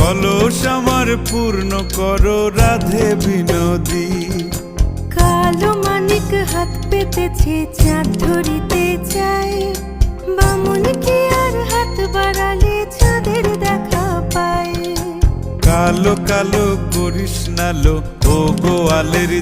কলস আমার পূর্ণ কর রাধে বিনোদী। কালো মানিক হাত পেতেছে চাঁদ ধরিতে চায়। বামুন কি আর হাত বাড়ালে চাঁদের দেখা পায়। কালো কালো করিস নালো ও গোয়ালের